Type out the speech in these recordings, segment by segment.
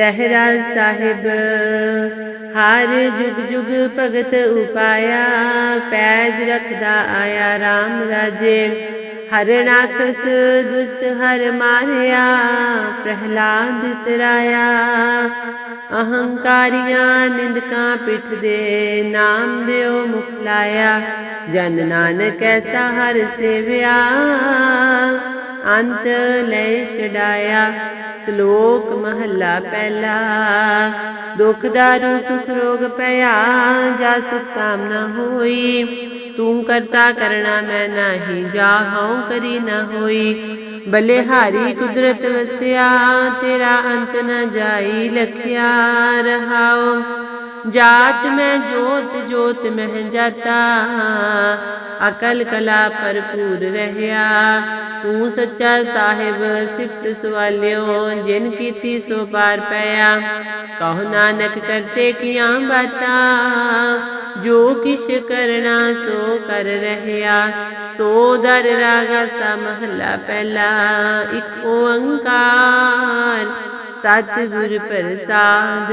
ਰਹਿਰਾ ਸਾਹਿਬ, ਹਰ ਜੁਗ ਜੁਗ ਭਗਤ ਉਪਾਇਆ, ਪੈਜ ਰਖਦਾ ਆਇਆ RAM ਰਾਜੇ। ਹਰ ਹਰਨਾਖਸ ਦੁਸ਼ਟ ਹਰ ਮਾਰਿਆ, ਪ੍ਰਹਿਲਾਦ ਤਰਾਇਆ। ਅਹੰਕਾਰੀਆਂ ਨਿੰਦਕਾਂ ਪਿੱਠ ਦੇ ਨਾਮ ਦਿਓ ਮੁਖ ਲਾਇਆ। ਜਨ ਨਾਨਕ ਐਸਾ ਹਰ ਸੇਵਿਆ। ਅੰਤ ਲੈ ਛਡਾਇਆ, ਸ਼ਲੋਕ ਮਹੱਲਾ ਪਹਿਲਾ। ਦੁਖ ਦਾਰੂ, ਸੁਖ ਰੋਗ ਪਿਆ, ਜਾ ਸੁਖ ਕਾਮਨਾ ਹੋਈ। ਤੂੰ ਕਰਤਾ ਕਰਣਾ ਮੈਂ ਨਾਹੀ, ਜਾ ਹਉ ਕਰੀ ਨਾ ਹੋਈ। ਬਲਿਹਾਰੀ ਕੁਦਰਤ ਵਸਿਆ, ਤੇਰਾ ਅੰਤ ਨ ਜਾਈ, ਲਖਿਆ ਰਹਾਉ ਜਾਤ ਮੈਂ ਜੋਤ ਜੋਤ ਮਹਿ ਜਾਤਾ ਅਕਲ ਕਲਾ ਭਰਪੂਰ ਰਹਿਆ ਤੂੰ ਸੱਚਾ ਸਾਹਿਬ ਸਿਫਤ ਸਵਾਲਿਓ ਜਿਨ ਕੀਤੀ ਸੋ ਪਾਰ ਪਿਆ ਕਹੋ ਨਾਨਕ ਕਰਤੇ ਕੀਆਂ ਬਾਤਾਂ ਜੋ ਕਿਛ ਕਰਨਾ ਸੋ ਕਰ ਰਹਿਆ ਸੋ ਦਰ ਰਾਗਾ ਸਾ ਮਹਲਾ ਪਹਿਲਾ ਇੱਕ ਓੰਕਾਰ ਸਤਿਗੁਰ ਪ੍ਰਸਾਦ,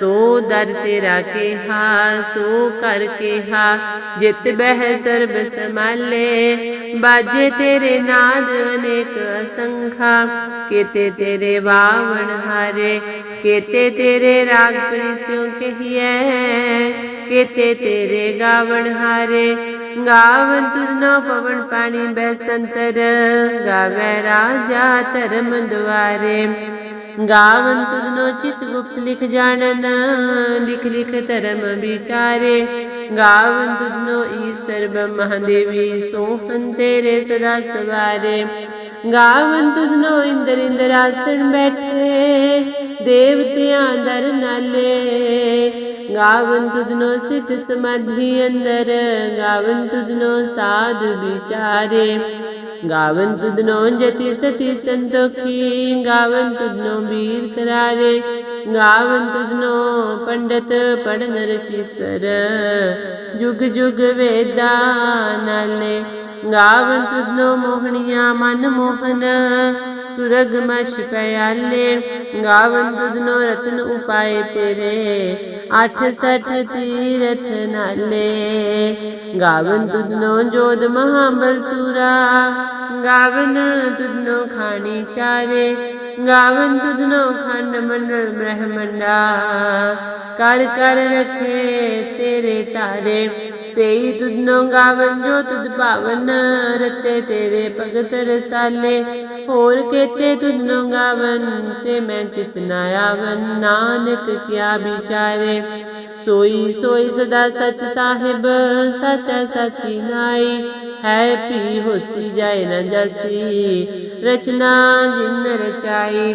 ਸੋ ਦਰ ਤੇਰਾ ਕਿਹਾ, ਸੋ ਕਰ ਕਿਹਾ, ਜਿਤ ਬਹਿ ਸਰਬ ਸਮਾਲੇ ਬਾਜੇ ਤੇਰੇ ਨਾਦ ਅਨੇਕ ਅਸੰਖਾ, ਕੀਤੇ ਤੇਰੇ ਵਾਵਣ ਹਾਰੇ, ਕੀਤੇ ਤੇਰੇ ਰਾਗ ਪ੍ਰੀਸਿਓ ਕਹੀਐ, ਕੀਤੇ ਤੇਰੇ ਗਾਵਣ ਹਾਰੇ, ਗਾਵਨ ਤੁਧਨੋ ਪਵਨ ਪਾਣੀ ਬੈਸੰਤਰ, ਗਾਵੇ ਰਾਜਾ ਧਰਮ ਦੁਆਰੇ। ਗਾਵਨ ਤੁਧਨੋ ਚਿਤ ਗੁਪਤ ਲਿਖ ਜਾਣਨ, ਲਿਖ ਲਿਖ ਧਰਮ ਵਿਚਾਰੇ। ਗਾਵਨ ਤੁਧਨੋ ਈਸ਼ਰ ਮਹਾਦੇਵੀ ਦੇਵੀ ਸੋਹਨ ਤੇਰੇ ਸਦਾ ਸਵਾਰੇ। ਗਾਵਨ ਤੁਧਨੋ ਇੰਦਰ ਇੰਦਰ ਇੰਦਰਾਸਣ ਬੈਠੇ, ਦੇਵਤਿਆਂ ਦਰ ਨਾਲੇ। ਗਾਵਨ ਤੁਧਨੋ ਸਿੱਧ ਸਮਾਧੀ ਅੰਦਰ, ਗਾਵਨ ਤੁਧਨੋ ਸਾਧ ਵਿਚਾਰੇ। ਗਾਵਨ ਤੁਧਨੋ ਜਤੀ ਸਤੀ ਸੰਤੋਖੀ ਗਾਵਨ ਤੁਧਨੋ ਵੀਰ ਕਰਾਰੇ ਗਾਵਨ ਤੁਧਨੋ ਪੰਡਤ ਪੜਨ ਰਖੀਸਰ ਜੁਗ ਜੁਗ ਵੇਦਾ ਨਾਲੇ ਗਾਵਨ ਤੁਧਨੋ ਮੋਹਣੀਆਂ ਮਨ ਮੋਹਨ। ਸੁਰਗ ਮਸ਼ ਪਿਆਲੇ, ਗਾਵਨ ਤੁਧਨੋ ਰਤਨ ਉਪਾਏ ਤੇਰੇ, ਅੱਠ ਸੱਠ ਤੀਰਥ ਨਾਲੇ। ਗਾਵਨ ਤੁਧਨੋ ਜੋਦ ਮਹਾਬਲ ਸੂਰਾ, ਗਾਵਨ ਤੁਧਨੋ ਖਾਣੀ ਚਾਰੇ, ਗਾਵਨ ਤੁਧਨੋ ਖੰਡ ਮੰਡਲ ਬ੍ਰਹਮੰਡਾ। ਕਰ ਕਰ ਰਖੇ ਤੇਰੇ ਤਾਰੇ ਸੇਈ ਤੁਧਨੋ ਗਾਵਨ, ਜੋ ਤੁਧ ਭਾਵਨ ਰਤੇ ਤੇਰੇ ਭਗਤ ਰਸਾਲੇ। ਹੋਰ ਕੇਤੇ ਤੁਧਨੋ ਗਾਵਨ, ਸੇ ਮੈਂ ਚਿਤਨਾ ਆਵਨ, ਨਾਨਕ ਕਿਆ ਵਿਚਾਰੇ। ਸੋਈ ਸੋਈ ਸਦਾ ਸਚ ਸਾਹਿਬ, ਸਚਾ ਸਚੀ ਨਾਈ। ਹੈ ਪੀ ਹੋਸੀ ਜਾਏ ਨ ਜਸੀ, ਰਚਨਾ ਜਿਨ ਰਚਾਈ।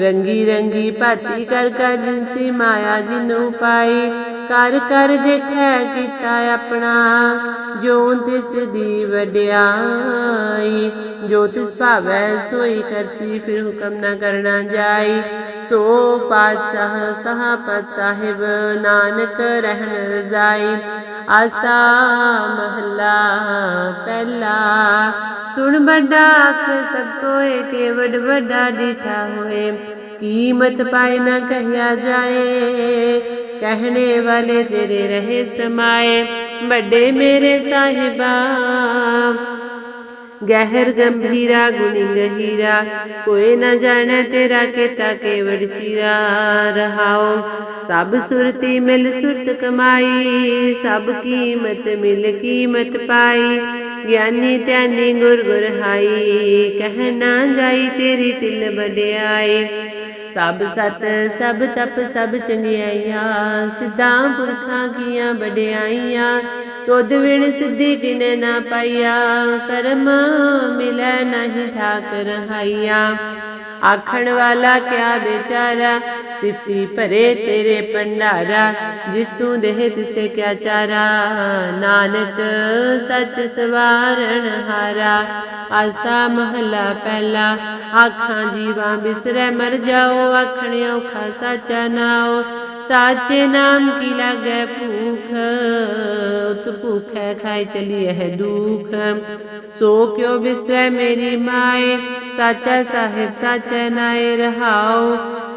ਰੰਗੀ ਰੰਗੀ ਭਾਤੀ ਕਰ ਕਰ ਜਿਨਸੀ ਮਾਇਆ ਜਿਨੂ ਪਾਈ ਕਰ ਕਰ ਦੇਖੈ ਕੀਤਾ ਆਪਣਾ, ਜੋ ਤਿਸ ਦੀ ਵਡਿਆਈ, ਜੋ ਤਿਸ ਭਾਵੈ ਸੋਈ ਕਰਸੀ ਫਿਰ ਹੁਕਮ ਨਾ ਕਰਨਾ ਜਾਈ। ਸੋ ਪਾਤਸ਼ਾਹ, ਸਹਾਪਤ ਸਾਹਿਬ, ਨਾਨਕ ਰਹਿਣ ਰਜ਼ਾਈ। ਆਸਾ ਮਹਲਾ ਪਹਿਲਾ, ਸੁਣ ਵੱਡਾ ਅੱਖ ਸਭ ਕੋਏ ਕੇ ਵੱਡ ਵੱਡਾ ਡੀਠਾ ਹੋਏ। ਕੀਮਤ ਪਾਏ ਨਾ ਕਹਿਆ ਜਾਏ ਕਹਿਣੇ ਵਾਲੇ ਤੇਰੇ ਰਹੇ ਸਮਾਏ ਵੱਡੇ ਮੇਰੇ ਸਾਹਿਬਾ। ਗਹਿਰ ਗੰਭੀਰਾ, ਗੁਣੀ ਗਹੀਰਾ, ਕੋਈ ਨਾ ਜਾਣੈ ਤੇਰਾ ਕੀਤਾ ਕੇਵੜ ਚੀਰਾ। ਰਹਾਓ ਸਭ ਸੁਰਤੀ ਮਿਲ ਸੁਰਤ ਕਮਾਈ, ਸਭ ਕੀਮਤ ਮਿਲ ਕੀਮਤ ਪਾਈ। ਗਿਆਨੀ ਧਿਆਨੀ ਗੁਰ ਗੁਰ ਹਾਈ ਕਹਿਣਾ ਜਾਈ ਤੇਰੀ ਤਿਲ ਵਡਿਆਈ। ਸਭ ਸਤ, ਸਭ ਤਪ, ਸਭ ਚੰਗਿਆਈਆਂ। ਸਿੱਧਾ ਪੁਰਖਾਂ ਕੀਆਂ ਵਡਿਆਈਆਂ। ਤੁਧ ਵਿਣ ਸਿੱਧੀ ਕਿਨੇ ਨਾ ਪਾਈਆ। ਕਰਮ ਮਿਲੈ ਨਹੀਂ ਠਾਕਰ ਹਾਈਆ। ਆਖਣ ਵਾਲਾ ਕਿਆ ਵਿਚਾਰਾ? ਸਿਫਤੀ ਭਰੇ ਤੇਰੇ ਭੰਡਾਰਾ। ਜਿਸ ਤੂੰ ਦੇਹ ਤਿਸੇ ਕਿਆ ਚਾਰਾ? ਨਾਨਕ ਸੱਚ ਸਵਾਰਣ ਹਾਰਾ। ਆਸਾ ਮਹਲਾ ਪਹਿਲਾ। ਆਖਾਂ ਜੀਵਾਂ ਬਿਸਰੈ ਮਰ ਜਾਓ, ਆਖਣ ਔਖਾ ਸਾਚਾ ਨਾਓ ਸਾਚੇ ਨਾਮ ਕੀ ਲਾਗੈ ਭੂਖ? ਉਤ ਭੂਖੈ ਖਾਇ ਚਲੀ ਹੈ ਦੁਖ। ਸੋ ਕਿਉ ਬਿਸਰੈ ਮੇਰੀ ਮਾਏ? ਸਾਚਾ ਸਾਹਿਬ ਸਾਚਾ ਨਾਏ ਰਹਾਓ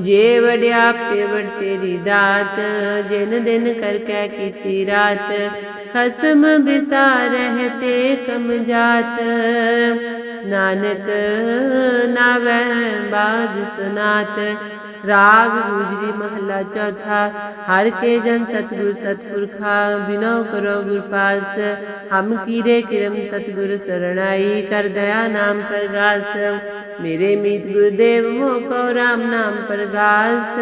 ਜੇ ਵਡਿਆਪ ਤੇ ਵਡ ਤੇਰੀ ਦਾਤ, ਜਿਨ ਦਿਨ ਕਰ ਕੈ ਕੀਤੀ ਰਾਤ, ਖਸਮ ਬਿਸਾਰ ਤੇ ਕਮ ਜਾਤ। ਨਾਨਕ ਨਾਵੈ ਬਾਜ ਸੁਨਾਤ ਰਾਗ ਗੁਜਰੀ ਮਹਲਾ ਚੌਥਾ। ਹਰ ਕੇ ਜਨ ਸਤਗੁਰ ਸਤਪੁਰਖਾ, ਬਿਨੋ ਕਰੋ ਗੁਰ ਪਾਸ ਹਮ ਕੀਰੇ ਕਿਰਮ ਸਤਗੁਰ ਸਰਣਾਈ, ਕਰ ਦਇਆ ਨਾਮ ਪ੍ਰਗਾਸ। ਮੇਰੇ ਮੀਤ ਗੁਰਦੇਵ ਮੋ ਕੋ ਰਾਮ ਨਾਮ ਪ੍ਰਗਾਸ।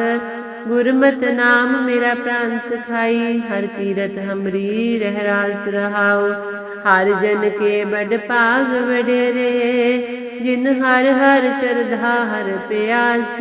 ਗੁਰਮਤਿ ਨਾਮ ਮੇਰਾ ਪ੍ਰਾਨ ਸਖਾਈ, ਹਰ ਕੀਰਤ ਹਮਰੀ ਰਹਿਰਾਸ ਰਹਾਉ। ਹਰ ਜਨ ਕੇ ਬੜ ਭਾਗ ਵਡੇਰੇ, ਜਿਨ ਹਰ ਹਰ ਸ਼ਰਧਾ ਹਰ ਪਿਆਸ।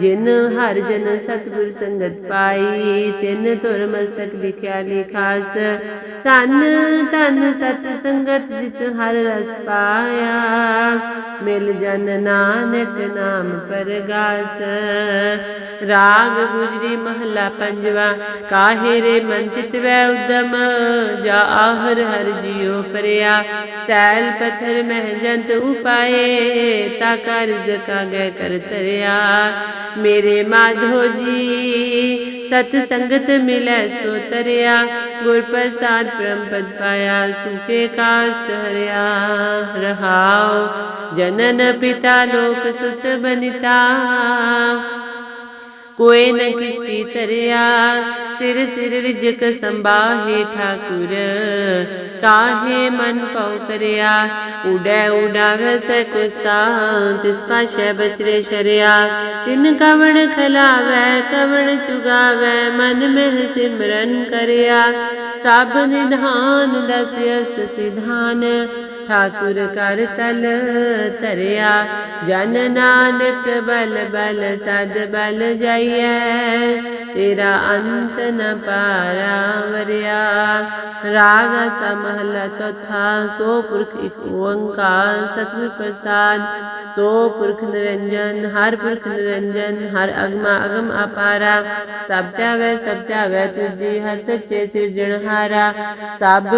ਜਿਨ ਹਰ ਜਨ ਸਤਿਗੁਰ ਸੰਗਤ ਪਾਈ, ਤਿਨ ਤੁਰ ਮਸਤਕ ਲਿਖਿਆ ਲਿਖਾਸ ਤਨ ਤਨ ਸਤ ਸੰਗਤ ਜਿਤ ਹਰ ਰਸ ਪਾਇਆ। ਮਿਲ ਜਨ ਨਾਨਕ ਨਾਮ ਪਰਗਾਸ। ਰਾਗ ਗੁਜਰੀ ਮਹਲਾ ਪੰਜਵਾ, ਕਾਹੇ ਰੇ ਮਨ ਚਿਤ ਉਦਮ? ਜਾ ਆਹਰ ਹਰ ਜਿਉ ਪਰਿਆ। ਸੈਲ ਪਥਰ ਮਹਿ ਜੰਤ ਉਪਾਏ, ਤਾ ਕਾਰਜ ਕਾਗੈ ਕਰ ਤਰਿਆ। ਮੇਰੇ ਮਾਧੋ ਜੀ, ਸਤ ਸੰਗਤ ਮਿਲੈ ਸੋ ਤਰਿਆ, ਗੁਰ ਪ੍ਰਸਾਦ ਬ੍ਰਹਮ ਪਦ ਪਾਇਆ ਸੁਖੇ ਕਾਸ਼ਟ ਹਰਿਆ, ਰਹਾਉ, ਜਨਨ ਪਿਤਾ ਲੋਕ ਸੁਤ ਬਨਿਤਾ। ਕੋਏ ਨ ਕਿਸ ਕੀ ਤਰਿਆ ਸਿਰ ਸਿਰ ਰਿਜਕ ਸੰਭਾਹੇ ਠਾਕੁਰ। ਕਾਹੇ ਮਨ ਪਉ ਕਰਿਆ। ਉਡੈ ਉਡਾਵੈ ਸੈ ਕੋ ਤਿਸ ਪਾਸ਼ੈ ਬਚਰੇ ਸ਼ਰਿਆ। ਤਿਨ ਕਵਣ ਖਲਾਵੈ, ਕਵਣ ਚੁਗਾਵੈ, ਮਨ ਮਹਿ ਸਿਮਰਨ ਕਰਿਆ। ਸਭ ਨਿਧਾਨ ਦਸ ਅਸਤ ਸਿਧਾਨ ਠਾਕੁਰ ਕਰ ਤਲ ਧਰਿਆ ਜਨ ਨਾਨਕ ਬਲ ਬਲ ਸਦ ਬਲ ਜਾਈਐ ਤੇਰਾ ਅੰਤ ਨ ਪਾਰਾ ਵਰਿਆ ਰਾਗ ਸਮਹਲਾ ਚੌਥਾ ਸੋ ਪੁਰਖ ਇਕ ਓੰਕਾਰ ਸਤਿਗੁਰ ਪ੍ਰਸਾਦ ਸੋ ਪੁਰਖ ਨਿਰੰਜਨ ਹਰ ਪੁਰਖ ਨਿਰੰਜਨ ਹਰ ਅਗਮਾ ਅਗਮ ਅਪਾਰਾ ਸਭ ਧਿਆਵੈ ਸਭ ਧਿਆਵੈ ਤੁਜੀ ਹਰ ਸੱਚੇ ਸਿਰਜਣਹਾਰਾ ਸਭ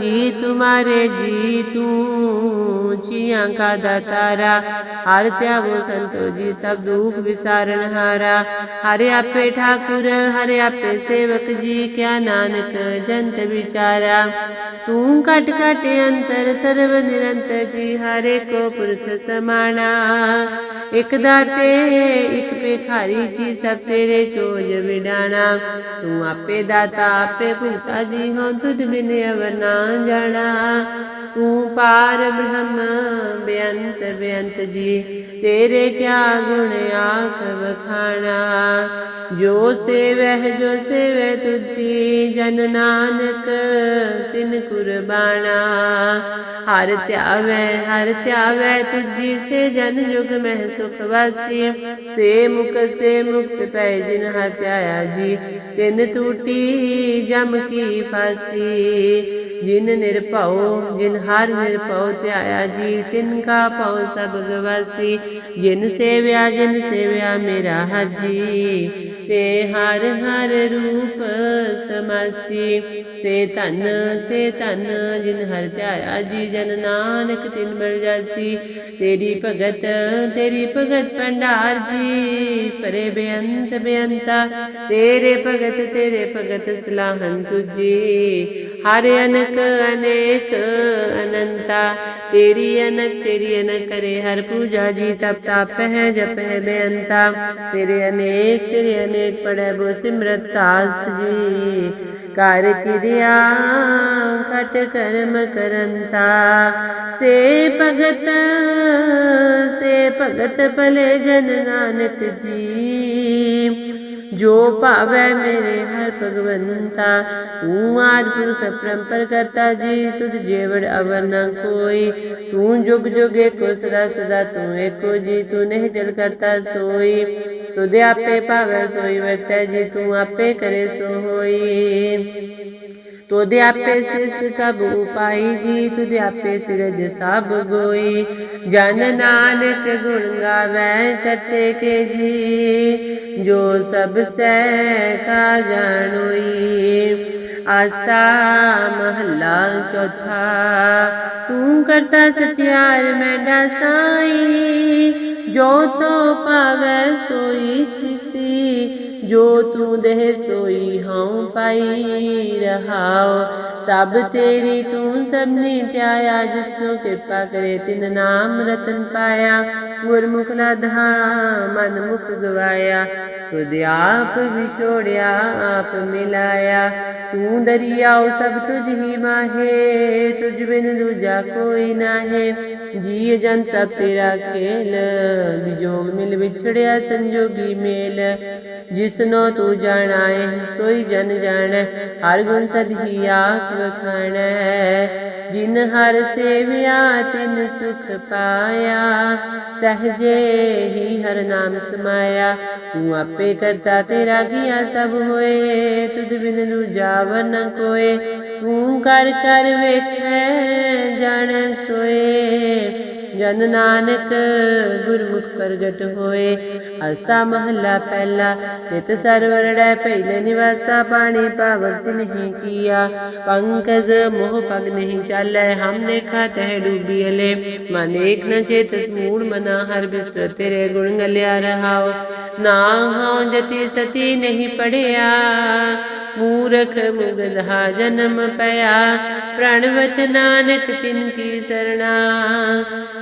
ਜੀ ਤੁਮਾਰੇ ਜੀ ਤੂੰ ਜੀਆਂ ਕਾ ਦਾਤਾਰਾ ਹਰ ਧਿਆਵੋ ਸੰਤੋ ਜੀ ਸਭ ਦੁਖ ਵਿਸਾਰਨ ਹਾਰਾ ਹਰਿ ਆਪੇ ਠਾਕੁਰ ਹਰਿ ਆਪੇ ਸੇਵਕ ਜੀ ਕਿਆ ਨਾਨਕ ਜੰਤ ਵਿਚਾਰਾ ਤੂੰ ਕਟ ਕਟ ਅੰਤਰ ਸਰਬ ਨਿਰੰਤਰ ਜੀ ਹਰੇ ਕੋ ਪੁਰਖ ਸਮਾਣਾ ਇਕ ਦਾਤੇ ਇਕ ਭਿਖਾਰੀ ਜੀ ਸਭ ਤੇਰੇ ਚੋਜ ਵਿਡਾਣਾ ਤੂੰ ਆਪੇ ਦਾਤਾ ਆਪੇ ਭੁਗਤਾ ਜੀ ਹੋ ਤੁਧ ਬਿਨ ਅਵਰ ਨਾ ਜਾਣਾ ਤੂੰ ਪਾਰ ਬ੍ਰਹਮ, ਬੇਅੰਤ ਬੇਅੰਤ ਜੀ, ਤੇਰੇ ਕਿਆ ਗੁਣ ਆਖ ਵਖਾਣਾ? ਜੋ ਸੇਵਹਿ, ਜੋ ਸੇਵੈ ਤੁਝੀ, ਜਨ ਨਾਨਕ, ਤਿਨ ਕੁਰਬਾਨਾ ਹਰ ਧਿਆਵੈ ਹਰ ਧਿਆਵੈ ਤੁਝੀ, ਸੇ ਜਨ ਜੁਗ ਮਹਿ ਸੁਖ ਵਾਸੀ। ਸੇ ਮੁਖ ਸੇ ਮੁਕਤ ਪੈ ਜਿਨ ਹਰ ਧਿਆਇਆ ਜੀ, ਤਿਨ ਟੂਟੀ ਜਮ ਕੀ ਫਾਸੀ। ਜਿਨ ਨਿਰਭਉ ਜਿਨ ਹਰ ਨਿਰਭਉ ਧਿਆਇਆ ਜੀ, ਤਿਨ ਕਾ ਭਉ ਸਭ ਗਵਾਸੀ, ਜਿਨ ਸੇਵਿਆ ਜਿਨ ਸੇਵਿਆ ਮੇਰਾ ਹਾਜੀ। ਤੇ ਹਰ ਹਰ ਰੂਪ ਸਮਾਸੀ, ਸੇ ਧਨ ਸੇ ਧਨ ਜਿਨ ਹਰ ਧਿਆਇਆ ਜੀ, ਜਨ ਨਾਨਕ ਤਿਨ ਬਲ ਜਾਸੀ। ਤੇਰੀ ਭਗਤ ਤੇਰੀ ਭਗਤ ਭੰਡਾਰ ਜੀ, ਪਰੇ ਬੇਅੰਤ ਬੇਅੰਤਾ, ਤੇਰੇ ਭਗਤ ਤੇਰੇ ਭਗਤ ਸਲਾਹਨ ਤੁਜੀ। ਹਰ ਅਨਕ, ਅਨੇਕ ਅਨੰਤਾ। ਤੇਰੀ ਅਨਕ ਤੇਰੀ ਅਨਕ ਕਰੇ ਹਰ ਪੂਜਾ ਜੀ, ਤਪ ਤਪ ਹੈ, ਜਪ ਹੈ ਬੇਅੰਤਾ। ਤੇਰੇ ਅਨੇਕ ਤੇਰੇ ਅਨੇਕ ਪੜੈ ਬੋ ਸਿਮਰਤ ਸਾਸਤ ਜੀ। ਕਰ ਕਿਰਿਆ ਖਟ ਕਰਮ ਕਰੰਤਾ। ਸੇ ਭਗਤ ਸੇ ਭਗਤ ਭਲੇ ਜਨ ਨਾਨਕ ਜੀ। ਜੋ ਭਾਵੈ ਮੇਰੇ ਹਰ ਭਗਵੰਤਾ, ਤੂੰ ਆਦ ਪੁਰਖ ਪਰੰਪਰ ਕਰਤਾ ਜੀ, ਤੁਧ ਜੇਵੜ ਅਵਰ ਨ ਕੋਈ। ਤੂੰ ਜੁਗ ਜੁਗ ਏਕੋ ਸਦਾ ਸਦਾ, ਤੂੰ ਏਕੋ ਜੀ, ਤੂੰ ਨਿਹ ਜਲ ਕਰਤਾ ਸੋਈ। ਤੁਧ ਆਪੇ ਭਾਵੈ ਸੋਈ, ਵਰਤੈ ਜੀ, ਤੂੰ ਆਪੇ ਕਰੇ ਸੋ ਹੋਈ ਤੁਧ ਆਪੇ ਸ੍ਰਿਸ਼ਟ ਸਭ ਉਪਾਈ ਜੀ, ਤੁਧ ਆਪੇ ਸਿਰਜ ਸਭ ਗੋਈ। ਜਨ ਨਾਨਕ ਗੁਣ ਗਾਵੈ ਕਰਤੇ ਕੇ ਜੀ, ਜੋ ਸਭ ਸਹਿ ਕਾ ਜਾਣੋਈ। ਆਸਾ ਮਹੱਲਾ ਚੌਥਾ, ਤੂੰ ਕਰਤਾ ਸਚਿਆਰ ਮੈਂਡਾ ਸਾਈ ਜੋ ਤੋ ਪਾਵੈ ਸੋਈ ਜੋ ਤੂੰ ਦੇਹ ਸੋਈ ਹਉ ਪਾਈ ਰਹਾਉ। ਸਭ ਤੇਰੀ ਤੂੰ ਸਭਨੀ ਧਿਆਇਆ ਜਿਸਨੂੰ ਕਿਰਪਾ ਕਰੇ ਤਿਨ ਨਾਮ ਰਤਨ ਪਾਇਆ। ਗੁਰਮੁਖ ਲਾਧਾ ਮਨ ਮੁਖ ਗਵਾਇਆ। ਤੁਧ ਆਪ ਵਿਛੋੜਿਆ, ਆਪ ਮਿਲਾਇਆ। ਤੂੰ ਦਰਿਆਉ ਸਭ ਤੁਝ ਹੀ ਮਾਹੇ, ਤੁਝ ਬਿਨ ਦੂਜਾ ਕੋਈ ਨਾਹੇ। ਜੀ ਜਨ ਸਭ ਤੇਰਾ ਖੇਲ। ਵਿਜੋਗ ਮਿਲ ਵਿਛੜਿਆ ਸੰਜੋਗੀ ਮੇਲ। ਜਿਸਨੋ ਤੂੰ ਜਾਣਾਏ ਸੋਈ ਜਨ ਜਾਣੈ, ਹਰ ਗੁਣ ਸਦਹੀ ਆਖ ਵਖਾਣੈ। ਜਿਨ ਹਰ ਸੇਵਿਆ, ਤਿਨ ਸੁਖ ਪਾਇਆ। ਸਹਜੇ ਹੀ ਹਰ ਨਾਮ ਸਮਾਇਆ। ਤੂੰ ਆਪੇ ਕਰਤਾ ਤੇਰਾ ਗਿਆ ਸਭ ਹੋਏ। ਤੁਧ ਬਿਨ ਦੂਜਾ ਵਨ ਕੋਏ। ਤੂੰ ਕਰ ਕਰ ਵੇਖੈ, ਜਾਣੈ ਸੋਏ। ਜਨ ਨਾਨਕ, ਗੁਰਮੁਖ ਪ੍ਰਗਟ ਹੋਏ। ਅਸਾ ਮਹੱਲਾ ਪਹਿਲਾ, ਤਿਤ ਸਰਵਰੜੈ ਪਹਿਲੇ ਨਿਵਾਸਾ ਪਾਣੀ ਪਾਵਕ ਨਹੀਂ ਕੀਆ। ਪੰਕਜ ਮੋਹ ਪਗ ਨਹੀਂ ਚਾਲੈ, ਹਮ ਦੇਖਾ ਤਹਿ ਡੂਬੀ ਅਲੇ। ਮਨ ਏਕ ਨ ਚੇਤਸ ਮੂੜ ਮਨਾ ਹਰ ਬਿਸਰ ਤੇਰੇ ਗੁਣ ਗਲਿਆ ਰਹਾਉ ਨਾ ਹਉ ਜਤੀ ਸਤੀ ਨਹੀਂ ਪੜਿਆ। ਮੂਰਖ ਮੁਗਧਾ ਜਨਮ ਪਿਆ। ਪ੍ਰਣਵਤ ਨਾਨਕ ਤਿਨ ਕੀ ਸਰਣਾ।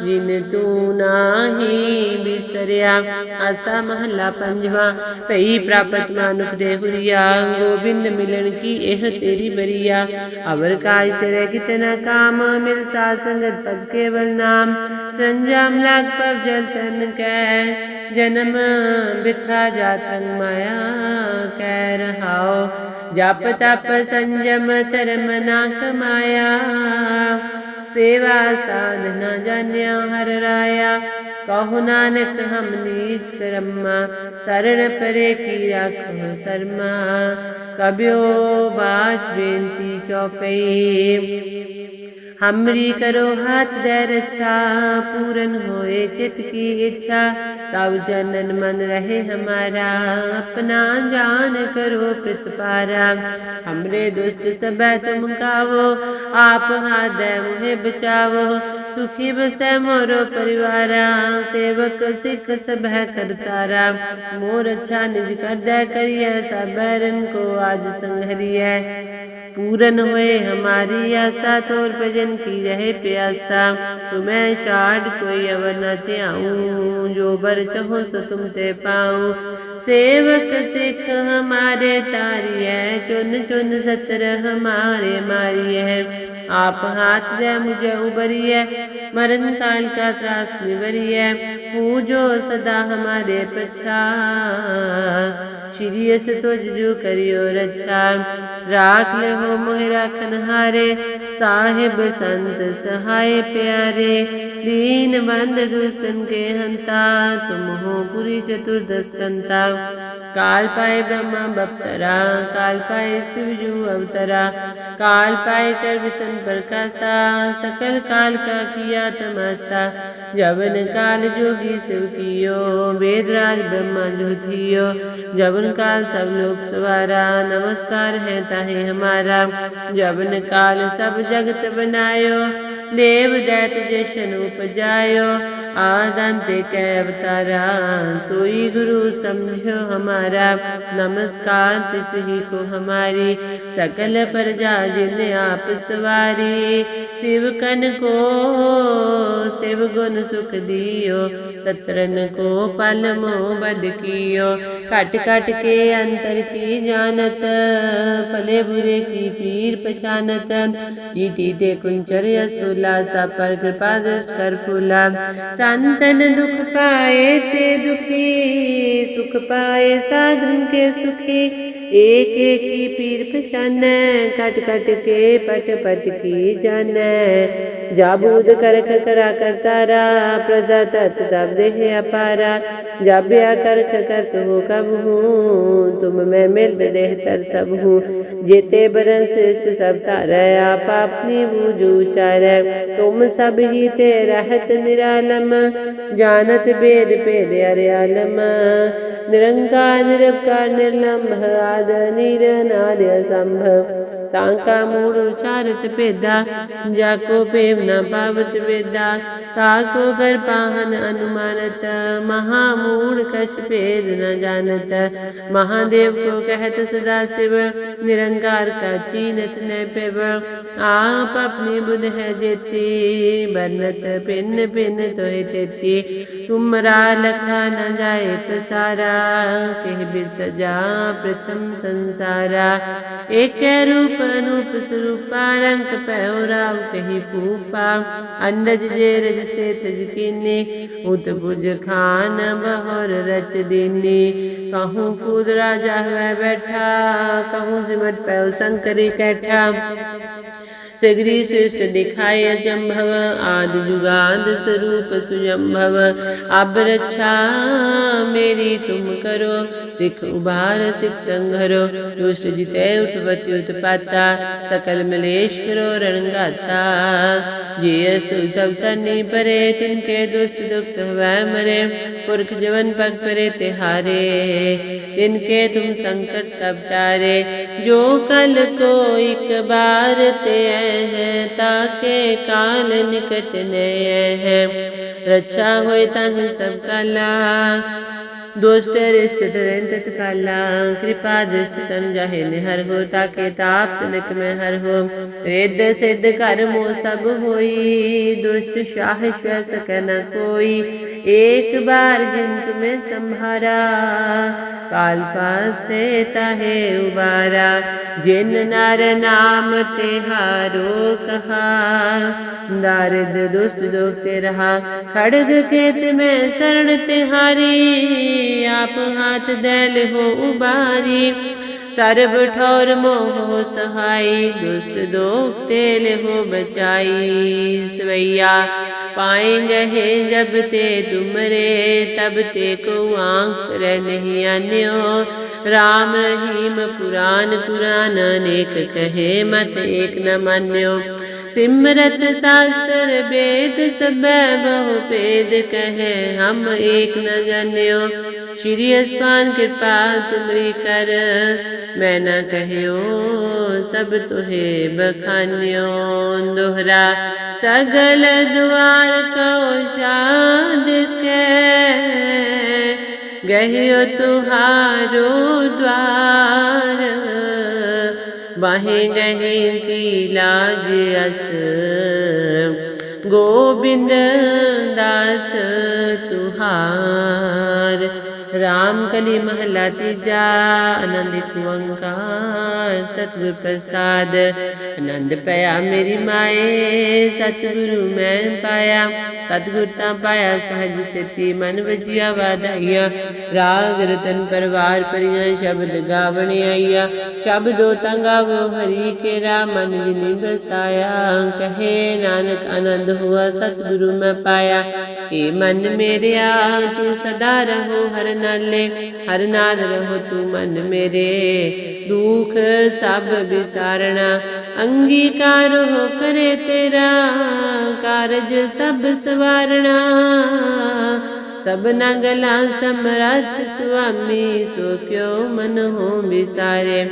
ਜਿਨ ਤੂੰ ਨਾਹੀ ਬਿਸਰਿਆ, ਆਸਾ ਮਹੱਲਾ ਪੰਜਵਾ। ਭਈ ਪ੍ਰਾਪਤ ਮਾਨੁਖ ਦੇ ਹੁਰੀਆ, ਗੋਬਿੰਦ ਮਿਲਣ ਕੀ ਇਹ ਤੇਰੀ ਬਰੀਆ। ਅਵਰ ਕਾਜ ਤੇਰੇ ਕਿਤਨਾ ਕਾਮ, ਮਿਲ ਸਾ ਸੰਗਤ ਪਜ ਕੇਵਲ ਨਾਮ। ਸੰਜਮ ਲਾਗ ਪਵ ਜਲ ਤਨ ਕੈ, ਜਨਮ ਬਿਥਾ ਜਾਤੰ ਮਾਇਆ ਕਹਿ ਰਹਾਓ ਜਪ ਤਪ ਸੰਜਮ ਧਰਮ ਨਾ ਕਮਾਇਆ ਸੇਵਾ ਸਾਧਨਾ ਜਾਣਿਆ ਹਰ ਰਾਇਆ ਕਹੋ ਨਾਨਕ ਹਮ ਨੀਚ ਕਰਮਾ ਸਰਣ ਪਰੇ ਕੀ ਰਾਖੋ ਸਰਮਾ ਕਬਿਓ ਬਾਜ ਬੇਨਤੀ ਚੌਪਈ हमरी करो हाथ दे रक्षा पूरन होए चित की इच्छा तब जनन मन रहे हमारा अपना जान करो प्रतिपारा हमरे दुष्ट सब तुम कावो आप हाथ दे मुहे बचावो سخی بس ہے مورو پریوارا سیوک سکھ سب ہے مور اچھا رہے پیاسا شارٹ کوئی نتے آؤں جو بر چہو سو تمتے پاؤ سیوک سکھ ہمارے تاری چن ستر ہمارے ماری ہے آپ ہاتھ لے مجھے ابری ہے मरण काल का त्रास निवरिय पूजो सदा हमारे पछा श्री अस तुझ जो करियो रक्षा राख ले हो मोह राखन हारे साहिब संत सहाय प्यारे دین بند درستن کے ہنتا تم ہو پوری چتردس کنتا کال پائے برہما بپترا کال پائے سوجو اوترا کال پائے کر پر کاسا سکل کال کا کیا تماسا جبن کال جوگی سب کیو وید راج برہما جو تھیو جبن کال سب لوگ سوارا نمسکار ہے تاہی ہمارا جبن کال سب جگت بنایو ਦੇਵ ਦੈਤ ਜਿਸਨੂੰ ਪਜਾਇਓ ਆਦੰਤ ਕੈ ਅਵਤਾਰਾ ਸੋਈ ਗੁਰੂ ਸਮਝੋ ਹਮਾਰਾ, ਨਮਸਕਾਰ ਤਿਸ ਹੀ ਕੋ ਹਮਾਰੀ। ਸਕਲ ਪ੍ਰਜਾ ਜਿਨ ਆਪ ਸਵਾਰੀ, ਸਿਵ ਕਨ ਕੋ, ਸਿਵ ਗੁਣ ਸੁਖ ਦਿਓ ਸਤਰਨ ਕੋ ਪਲ ਮੋ ਬਦ ਕੀਓ। ਘਟ ਘਟ ਕੇ ਅੰਤਰ ਕੀ ਜਾਣਤ, ਭਲੇ ਬੁਰੇ ਕੀ ਪੀਰ ਪਛਾਨਤ। ਜੀਤੀ ਤੇ ਕੁੰਚਰ ਅਸੂਲਾ ਸਾ ਪਰ ਕਿਰਪਾ ਦਸ ਕਰ ਫੁਲਾ ਸੰਤਨ ਦੁਖ ਪਾਏ ਤੇ ਦੁਖੀ, ਸੁਖ ਪਾਏ ਸਾਧਨ ਕੇ ਸੁਖੀ। ایک ایک کی پیر پشانے کٹ کٹ کے پٹ پٹ کی جانے جابود کرک کرا کرتا را پرزا تت تب دہ اپارا جابیا کرک کرتا ہو کب ہوں تم میں ملد ملت دہتر سب ہوں جیتے برن سرشت سب تارا آپ اپنی بوجو چارے تم سب ہی تے رہت نرالم جانت بیر پیر ارے عالم نرنکار نربکار نرلمبھ നിരനാര്യ സംഭവം. ਤਾਂ ਕਾ ਮੂੜ ਉਚਾਰਤ ਭੇਦਾ, ਜਾ ਕੋ ਭੇਵ ਨਾ ਪਾਵਤ ਵੇਦਾ। ਤਾ ਕੋ ਗਰਪਾਹਨ ਅਨੁਮਾਨਤ, ਮਹਾ ਮੂੜ ਕਛ ਭੇਦ ਨ ਜਾਣਤ। ਮਹਾਦੇਵ ਕੋ ਕਹਿਤ ਸਦਾ ਸਿਵ, ਨਿਰੰਕਾਰ ਕਾ ਚੀਨਤ ਨੈ ਪਿਵ ਆਪ ਆਪਣੀ ਬੁਧ ਹੈ ਜੇਤੀ ਬਰਨਤ ਪਿੰਨ ਪਿੰਨ ਤੋਹਿ ਤੇਤੀ। ਤੁਮਰਾ ਲਖਾ ਨ ਜਾਏ ਪਸਾਰਾ, ਕਹਿ ਬਿ ਸਜਾ ਪ੍ਰਥਮ ਸੰਸਾਰਾ। ਏਕ ਰੂਪ स्वरूपा रंग पहराव कही पूपा अंडज जे रज से तज कीने उत बुज खान बहर रच दीनी कहूँ फूद राजा हुआ बैठा कहूँ सिमट पैव शंकरी कैठा ਸਗਰੀ ਸ੍ਰਿਸ਼ਟ ਦਿਖਾਏ ਅਜੰਭਵ, ਆਦ ਜੁਗਾਦ ਸਰੂਪ ਸੁਜੰਭਵ। ਅਬ ਰੱਛਾ ਮੇਰੀ ਤੁਮ ਕਰੋ, ਸਿਖ ਉਬਾਰ ਸਿਖ ਸੰਘਰੋ। ਦੁਸ਼ਟ ਜਿਤੈ ਉਠਵਤਿ ਉਤਪਾਤਾ, ਸਕਲ ਮਲੇਸ਼ ਕਰੋ ਰਣਗਾਤਾ। ਜੇ ਅਸਤੁ ਤਬ ਸਨੀ ਪਰੇ, ਤਿਨ ਕੇ ਦੁਸ਼ਟ ਦੁਖਤ ਹੋਵੈ ਮਰੇ। पुरख जवन पग परे तिहारे तिनके तुम संकट सब टारे जो कल को एक बार ते है ताके काल निकट नय है रक्षा होए तन ਦੁਸ਼ਟ ਰਿਸ਼ਟ ਤਰੰਤਿਤ ਕਾਲਾ ਕਿਰਪਾ ਦ੍ਰਿਸ਼ਟ ਤਨ ਜਾਹੇ ਨਿਹਰ ਹੋ ਤਾਕੇ ਤਾਪ ਤਿਲਕ ਮੈਂ ਹਰ ਹੋ ਰਿੱਧ ਸਿੱਧ ਘਰ ਮੋ ਸਭ ਹੋਈ ਦੁਸ਼ਟ ਸ਼ਾਹ ਸ਼ਵੈ ਸਕੈ ਨ ਕੋਈ ਏਕ ਬਾਰ ਜਿਨ ਤੁਮੇ ਸੰਭਾਰਾ ਕਾਲ ਫਾਸਤੇ ਤਹੇ ਉਬਾਰਾ ਜਿਨ ਨਰ ਨਾਮ ਤੇ ਹਾਰੋ ਕਹਾ ਦਾਰਦ ਦੁਸ਼ਟ ਦੁਖ ਤੇ ਰਹਾ ਖੜਗ ਕੇਤ ਮੈਂ ਸਰਣ ਤਿਹਾਰੀ ਆਪ ਹੱਥ ਦੈਲ ਹੋ ਉਬਾਰੀ। ਸਰਬ ਠੌਰ ਮੋਹ ਸਹਾਈ, ਦੁਸ਼ਟ ਦੋਖ ਤੇ ਲਿਹੋ ਬਚਾਈ। ਸਵਈਆ, ਪਾਏ ਜਹੇ ਜਬ ਤੇ ਤੁਮਰੇ ਤਬ ਤੇ ਕੋ ਆਂਖ ਰਹਿ ਨਹੀਂ ਆਨਿਓ। ਰਾਮ ਰਹੀਮ ਪੁਰਾਨ ਪੁਰਾਨਾ, ਨੇਕ ਕਹੇ ਮਤ ਏਕ ਨ ਮੰਨਿਓ। ਸਿਮਰਤ ਸਾਸਤਰ ਵੇਦ ਸਭੈ ਬਹੁ ਭੇਦ ਕਹੈ, ਹਮ ਏਕ ਨ ਜਾਣਿਓ। ਸ਼੍ਰੀ ਅਸਪਾਨ ਕਿਰਪਾ ਤੁਮਰੀ ਕਰ, ਮੈਂ ਨਾ ਕਹਿਓ ਸਭ ਤੁਹੇ ਬਖਾਨਿਓ। ਦੁਹਰਾ ਸਗਲ ਦੁਆਰ ਕਉ ਸ਼ਾਦ ਕੈ, ਗਹਿਓ ਤੁਹਾਰੋ ਦਵਾਰ ਬਾਹੇ ਨਹੀਂ ਕੀ ਲਾਜ ਅਸ ਗੋਬਿੰਦ ਦਾਸ ਤੁਹਾਰ RAM ਕਲੀ ਮਹਲਾ ਤੀਜਾ ਆਨੰਦਿਤ ਓੰਕਾਰ ਸਤਿਗੁਰ ਪ੍ਰਸਾਦ ਆਨੰਦ ਪਿਆ ਮੇਰੀ ਮਾਏ ਸਤਿਗੁਰੂ ਮੈਂ ਪਾਇਆ ਸਤਿਗੁਰ ਤਾਂ ਪਾਇਆ ਸਹਜ ਸੇਤੀ ਮਨ ਵਜਿਆ ਵਾਧਾਈਆ ਰਾਗ ਰਤਨ ਪਰਵਾਰ ਪਰਿਆ ਸ਼ਬਦ ਗਾਵਣ ਆਈਆ ਸ਼ਬਦੋ ਤੰਗਾਵੋ ਹਰੀ ਕੇਰਾ ਮਨ ਜਿਨੀ ਬਸਾਇਆ ਕਹੇ ਨਾਨਕ ਆਨੰਦ ਹੋਆ ਸਤਿਗੁਰੂ ਮੈਂ ਪਾਇਆ ਏ ਮਨ ਮੇਰਿਆ ਤੂੰ ਸਦਾ ਰਹੋ ਹਰਨ ਨਾਲੇ ਹਰ ਨਾਲ ਰਹੋ ਤੂੰ ਮਨ ਮੇਰੇ। ਦੁਖ ਸਭ ਵਿਸਾਰਣਾ, ਅੰਗੀਕਾਰ ਹੋ ਕਰੇ ਤੇਰਾ। ਕਾਰਜ ਸਭ ਸਵਾਰਣਾ। ਸਭਨਾ ਗਲਾ ਸਮਰੱਥ ਸੁਆਮੀ, ਸੋ ਕਿਉ ਮਨ ਹੋ ਵਿਸਾਰੇ?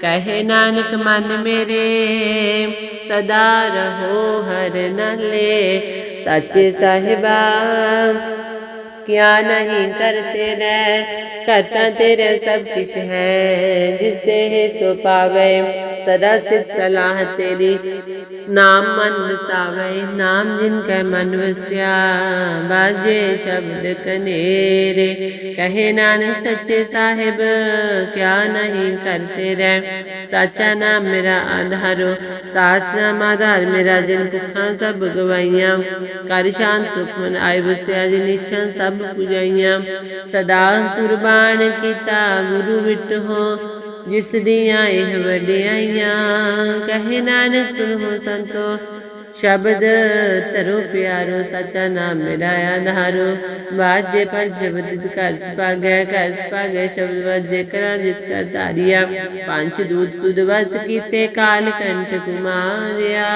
ਕਹੇ ਨਾਨਕ ਮਨ ਮੇਰੇ, ਸਦਾ ਰਹੋ ਹਰ ਨਾਲੇ। ਸੱਚੇ ਸਾਹਿਬਾ ਕਿਆ ਨਹੀਂ ਕਰਤੇ ਰਹਿ ਕਰਤਾ ਤੇਰੇ ਸਭ ਕਿਛ ਹੈ ਜਿਸ ਦੇ ਸੋ ਪਾਵੇ ਸਦਾ ਸਿਫ ਸਲਾਹ ਤੇਰੀ ਨਾਮ ਮਨ ਵਸਾਵੇ ਨਾਮ ਜਿਨ ਕੈ ਮਨ ਵਸਿਆ ਬਾਜੇ ਸ਼ਬਦ ਕਨੇਰੇ ਕਹੇ ਨਾਨਕ ਸੱਚੇ ਸਾਹਿਬ ਕਿਆ ਨਹੀਂ ਕਰਤੇ ਰਹਿ ਸਾਚਾ ਨਾਮ ਮੇਰਾ ਆਧਾਰੋ ਸਾਚ ਨਾਮ ਆਧਾਰ ਮੇਰਾ ਜਿਨ ਭੁੱਖਾਂ ਸਭ ਗਵਾਈਆਂ ਕਰ ਸ਼ਾਂਤ ਸੁਖ ਮਨ ਆਇ ਵਸਿਆ ਜਿਨ ਇੱਛਾ ਸਭ ਪੁਜਾਈਆਂ। ਸਦਾ ਕੁਰਬਾਨ ਕੀਤਾ ਗੁਰੂ ਵਿਟੋ ਜਿਸ ਦੀਆਂ ਇਹ ਵਡਿਆਈਆਂ। ਕਹੇ ਨਾਨਕ ਸੁਣੋ ਸੰਤੋ ਸ਼ਬਦ ਧਰੋ ਪਿਆਰੋ, ਸਚਾ ਨਾਮ ਮੇਰਾ ਆਧਾਰੋ ਬਾਜੇ ਪੰਜ ਸ਼ਬਦ ਘਰ ਸਪਾਗੈ ਘਰ ਸਪਾਗੈ ਸ਼ਬਦ ਵਾਜੇ ਕਰਾਂ ਜਿਤ ਕਰ ਧਾਰਿਆ। ਪੰਜ ਦੂਤ ਤੁਧ ਵਸ ਕੀਤੇ ਕਾਲ ਕੰਠ ਕੁਮਾਰਿਆ।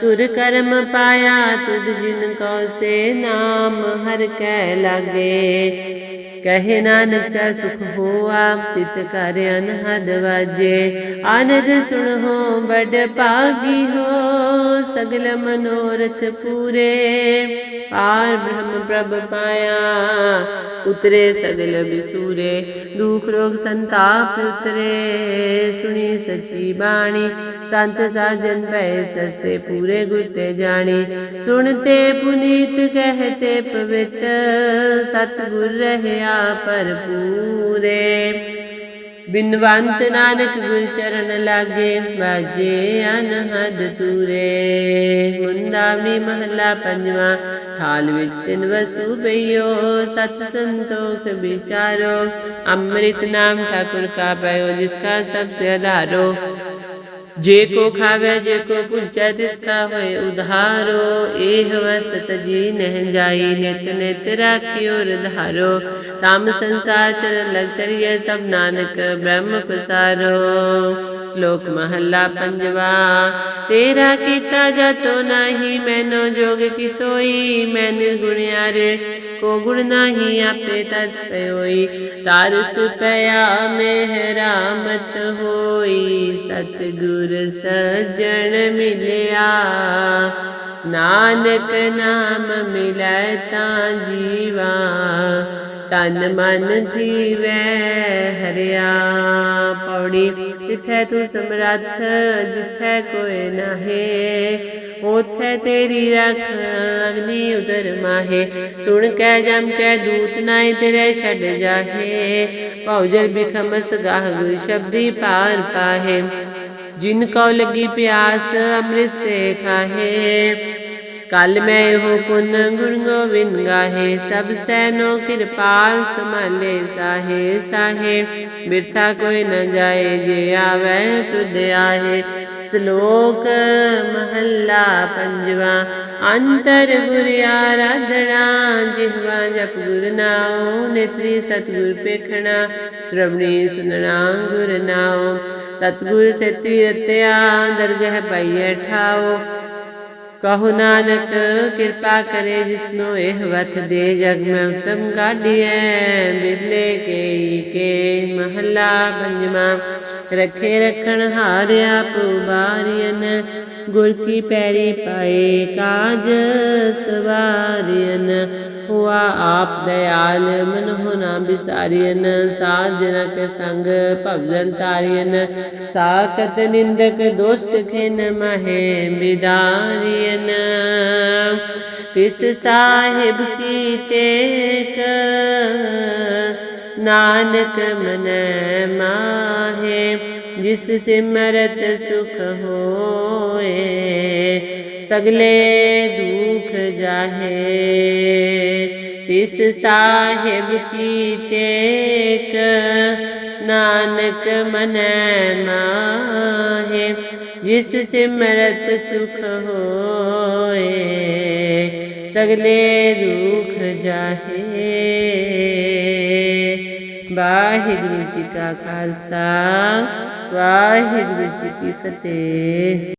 ਤੁਰ ਕਰਮ ਪਾਇਆ ਤੁਧ ਜਿਨ ਕੋ ਸੇ ਨਾਮ ਹਰ ਕੈ ਲਾਗੇ। ਕਹੇ ਨਾਨਕ ਤਾ ਸੁਖ ਹੋਆ ਤਿਤ ਕਰ ਅਨਹਦ ਵਾਜੇ। ਆਨੰਦ ਸੁਣੋ ਬੜ ਭਾਗੀ ਹੋ, ਸਗਲ ਮਨੋਰਥ ਪੂਰੇ। ਪਾਰ ਬ੍ਰਹਮ ਪ੍ਰਭ ਪਾਇਆ, ਉਤਰੇ ਸਗਲ ਬਿਸੂਰੇ। ਦੁਖ ਰੋਗ ਸੰਤਾਪ ਉਤਰੇ, ਸੁਣੀ ਸੱਚੀ ਬਾਣੀ। ਸੰਤ ਸਾਜਨ ਭੈ ਸਰਸੇ ਪੂਰੇ ਗੁਰ ਤੇ ਜਾਣੀ। ਸੁਣਤੇ ਪੁਨੀਤ ਕਹਤੇ ਪਵਿੱਤ। ਸਤਿਗੁਰ ਰਹਿਆ ਦਇਆ ਭਰਪੂਰੇ। ਬਿਨਵੰਤ ਨਾਨਕ ਗੁਰ ਚਰਨ ਲਾਗੇ ਬਾਜੇ ਅਨਹਦ ਤੂਰੇ ਮੁੰਨਾਵੀ ਮਹਲਾ ਪੰਜਵਾ, ਥਾਲ ਵਿੱਚ ਤਿਨ ਵਸੂ ਪਈਓ, ਸਤ ਸੰਤੋਖ ਵਿਚਾਰੋ। ਅੰਮ੍ਰਿਤ ਨਾਮ ਠਾਕੁਰ ਕਾ ਪਇਓ, ਜਿਸ ਕਾ ਸਭ ਸੇ ਆਧਾਰੋ। ਜੇ ਕੋ ਖਾਵੇ, ਜੇ ਕੋ ਪੁੰਚੈ ਤਿਸਕਾ ਹੋਏ ਉਧਾਰੋ। ਇਹ ਵਸਤ ਜੀ ਨਹਿ ਜਾਈ, ਨਿਤ ਨਿਤ ਰਾਖਿਓ ਰਧਾਰੋ। ਤਾਮ ਸੰਸਾਰ ਚਰਨ ਲਗ ਤਰੀਏ ਸਭ ਨਾਨਕ, ਬ੍ਰਹਮ ਪਸਾਰੋ। ਸ਼ਲੋਕ ਮਹੱਲਾ ਪੰਜਵਾ, ਤੇਰਾ ਕੀਤਾ ਜਤੋ ਨਹੀਂ, ਮੈਨੋ ਜੋਗ ਕੀ ਤੋਈ ਮੈਂ ਨਿਰਗੁਣਿਆ ਰੇ। ਕੋ ਗੁਣ ਨਹੀਂ, ਆਪੇ ਤਰਸ ਪਇਓਈ। ਤਾਰਸ ਪਿਆ ਮਹਿਰਾ ਮਤ ਹੋਈ, ਸਤਿਗੁਰ ਸੁਰ ਸਜਣ ਮਿਲਿਆ। ਨਾਨਕ ਨਾਮ ਮਿਲੈ ਤਾਂ ਜੀਵਾ। ਤਨ ਮਨ ਧੀਵੈ ਹਰਿਆ। ਪੌੜੀ ਜਿੱਥੇ ਤੂੰ ਸਮਰੱਥ, ਜਿੱਥੇ ਕੋਈ ਨਾਹੇ, ਉਥੇ ਤੇਰੀ ਰਖ ਅਗਨੀ ਉਦਰ ਮਾਹੇ। ਸੁਣ ਕੇ ਜਮ ਕੇ ਦੂਤ ਨਾਏ ਤੇਰੇ ਛੱਡ ਜਾਹੇ। ਭਉਜਲ ਬਿਖਮਸ ਗਾਹ ਗੁਰ ਸ਼ਬਦੀ ਪਾਰ ਪਾਹੇ। ਜਿਨ ਕਉ ਲੱਗੀ ਪਿਆਸ ਅੰਮ੍ਰਿਤ ਸੇ ਖਾਹੇ। ਕਲ ਮੈਂ ਇਹੋ ਪੁੰਨ ਗੁਣ ਗੋਬਿੰਦ ਗਾਹੇ, ਸਭ ਸੈਨੋ ਕਿਰਪਾਲ ਸਮਾਲੇ ਸਾਹੇ ਸਾਹੇ। ਬਿਰਥਾ ਕੋਈ ਨ ਜਾਏ, ਜੇ ਆਵੇ ਤੁਧ ਆਹੇ। ਸ਼ਲੋਕ ਮਹੱਲਾ ਪੰਜਵਾ ਅੰਤਰ ਗੁਰਿਆ ਰਾਧਣਾ ਜਿਹਵਾ ਜਪ ਗੁਰ ਨਾਉ ਨੇਤਰੀ ਸਤਗੁਰ ਪੇਖਣਾ ਸ਼੍ਰਵਣੀ ਸੁਨਣਾ ਗੁਰ ਨਾਉ ਸਤਗੁਰ ਸੇਤੀ ਰਤਿਆ ਦਰਗਹਿ ਪਾਈਐ ਠਾਉ ਕਹੋ ਨਾਨਕ, ਕਿਰਪਾ ਕਰੇ ਜਿਸਨੋ ਇਹ ਵਥ ਦੇ ਜਗ ਮੈਂ ਉਤਮ ਕਾਢੀਐ ਬਿਰਲੇ ਕੇ ਕੇ ਮਹਲਾ ਪੰਜਵਾ, ਰਖੇ ਰਖਣ ਹਾਰਿਆ ਪੁਬਾਰੀਨ ਗੁਰ ਕੀ ਪੈਰੀ ਪਾਏ ਕਾਜ ਸਵਾਰੀਨ ਹੁਆ ਆਪ ਦਇਆਲ ਮਨ ਹੋਨਾ ਬਿਸਾਰੀਨ ਸਾਧ ਜਨ ਕੇ ਸੰਗ ਭਵਜਨ ਤਾਰੀਨ ਸਾਕਤ ਨਿੰਦਕ ਦੋਸਤ ਖਿਨ ਮਹੇ ਬਿਦਾਰੀਨ ਤਿਸ ਸਾਹਿਬ ਕੀ ਟੇਕ, ਨਾਨਕ ਮਨ ਮਾਹੇ, ਜਿਸ ਸਿਮਰਤ ਸੁਖ ਹੋਏ ਸਗਲੇ ਦੁਖ ਜਾਹੇ ਤਿਸ ਸਾਹਿਬ ਕੀ ਟੇਕ ਨਾਨਕ ਮਨ ਮਾਹੇ ਜਿਸ ਸਿਮਰਤ ਸੁਖ ਹੋਏ ਸਗਲੇ ਦੁਖ ਜਾਹੇ ਵਾਹਿਗੁਰੂ ਜੀ ਕਾ ਖਾਲਸਾ ਵਾਹਿਗੁਰੂ ਜੀ ਕੀ ਫਤਿਹ